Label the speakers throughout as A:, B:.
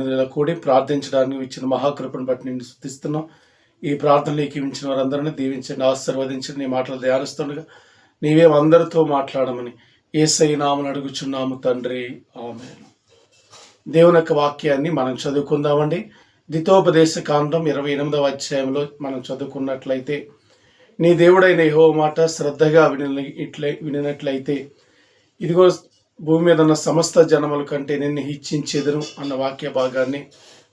A: సన్నిధిలో కూడి ప్రార్థించడానికి ఇచ్చిన మహాకృపను బట్టి నేను స్థుతిస్తున్నాం. ఈ ప్రార్థనలు ఇచ్చిన వారందరినీ దీవించండి ఆశీర్వదించండి. నీ మాటలు ధ్యానిస్తుండగా నీవే అందరితో మాట్లాడమని ఏసై నామని అడుగుచున్నాము తండ్రి. ఆమె దేవుని యొక్క వాక్యాన్ని మనం చదువుకుందామండి. దితోపదేశ కాండం ఇరవై ఎనిమిదవ అధ్యాయంలో మనం చదువుకున్నట్లయితే నీ దేవుడైన యహో మాట శ్రద్ధగా విని వినినట్లయితే ఇదిగో భూమి మీద ఉన్న సమస్త జనముల కంటే నిన్ను హెచ్చించేదను అన్న వాక్య భాగాన్ని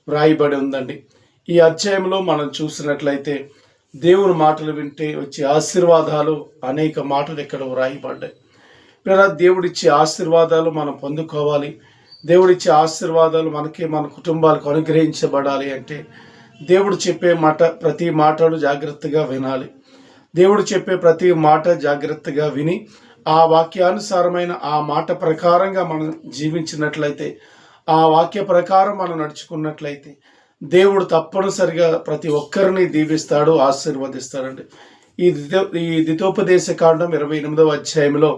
A: వ్రాయబడి ఉందండి. ఈ అధ్యాయంలో మనం చూసినట్లయితే దేవుని మాటలు వింటే వచ్చే ఆశీర్వాదాలు అనేక మాటలు ఇక్కడ వ్రాయబడ్డాయి. ఇలా దేవుడిచ్చే ఆశీర్వాదాలు మనం పొందుకోవాలి. దేవుడిచ్చే ఆశీర్వాదాలు మనకి మన కుటుంబాలకు అనుగ్రహించబడాలి అంటే దేవుడు చెప్పే మాట ప్రతి మాటలు జాగ్రత్తగా వినాలి. దేవుడు చెప్పే ప్రతి మాట జాగ్రత్తగా విని ఆ వాక్యానుసారమైన ఆ మాట ప్రకారంగా మనం జీవించినట్లయితే ఆ వాక్య ప్రకారం మనం నడుచుకున్నట్లయితే దేవుడు తప్పనిసరిగా ప్రతి ఒక్కరిని దీవిస్తాడు ఆశీర్వదిస్తాడండి. ఈ ఈ దితోపదేశ కాండం ఇరవై ఎనిమిదవ అధ్యాయంలో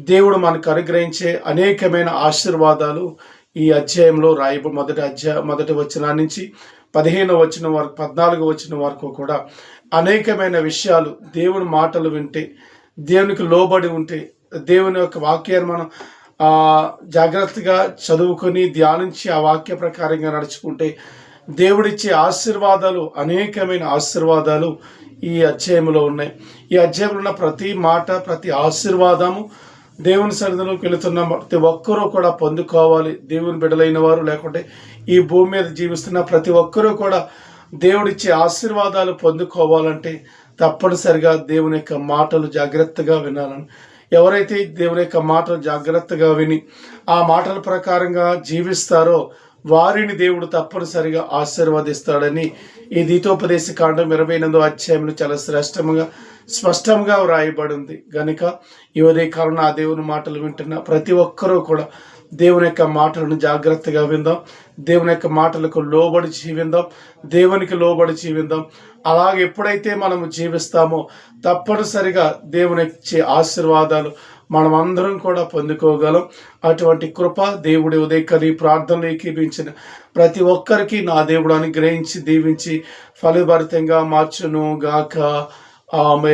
A: దేవుడు మనకు అనుగ్రహించే అనేకమైన ఆశీర్వాదాలు ఈ అధ్యాయంలో రాయబ మొదటి అధ్యాయ మొదటి వచనం నుంచి పదిహేను వచ్చిన వరకు పద్నాలుగు వచ్చిన వరకు కూడా అనేకమైన విషయాలు దేవుని మాటలు వింటే దేవునికి లోబడి ఉంటే దేవుని యొక్క వాక్యాన్ని మనం జాగ్రత్తగా చదువుకొని ధ్యానించి ఆ వాక్య ప్రకారంగా నడుచుకుంటే దేవుడిచ్చే ఆశీర్వాదాలు అనేకమైన ఆశీర్వాదాలు ఈ అధ్యాయంలో ఉన్నాయి. ఈ అధ్యాయంలో ఉన్న ప్రతి మాట ప్రతి ఆశీర్వాదము దేవుని సన్నిధిలోకి వెళుతున్న. ప్రతి ఒక్కరూ కూడా పొందుకోవాలి. దేవుని బిడ్డలైన వారు లేకుంటే ఈ భూమి మీద జీవిస్తున్న ప్రతి ఒక్కరూ కూడా దేవుడిచ్చే ఆశీర్వాదాలు పొందుకోవాలంటే తప్పనిసరిగా దేవుని యొక్క మాటలు జాగ్రత్తగా వినాలని. ఎవరైతే దేవుని యొక్క మాటలు జాగ్రత్తగా విని ఆ మాటల ప్రకారంగా జీవిస్తారో వారిని దేవుడు తప్పనిసరిగా ఆశీర్వదిస్తాడని ఈ దీతోపదేశ కాండం ఇరవై ఎనిమిదో అధ్యాయంలో చాలా శ్రేష్టంగా స్పష్టంగా వ్రాయబడింది. గనుక ఈ ఉదయ ఆ దేవుని మాటలు వింటున్న ప్రతి ఒక్కరూ కూడా దేవుని యొక్క మాటలను జాగ్రత్తగా విందాం. దేవుని యొక్క మాటలకు లోబడి జీవిందాం. దేవునికి లోబడి జీవిందాం. అలాగే ఎప్పుడైతే మనము జీవిస్తామో తప్పనిసరిగా దేవుని ఇచ్చే ఆశీర్వాదాలు మనం అందరం కూడా పొందుకోగలం. అటువంటి కృప దేవుడి ఉదయకరి ప్రార్థనలు ఏకీపించిన ప్రతి ఒక్కరికి నా దేవుడు అనుగ్రహించి దీవించి ఫలిభరితంగా మార్చును గాక ఆమె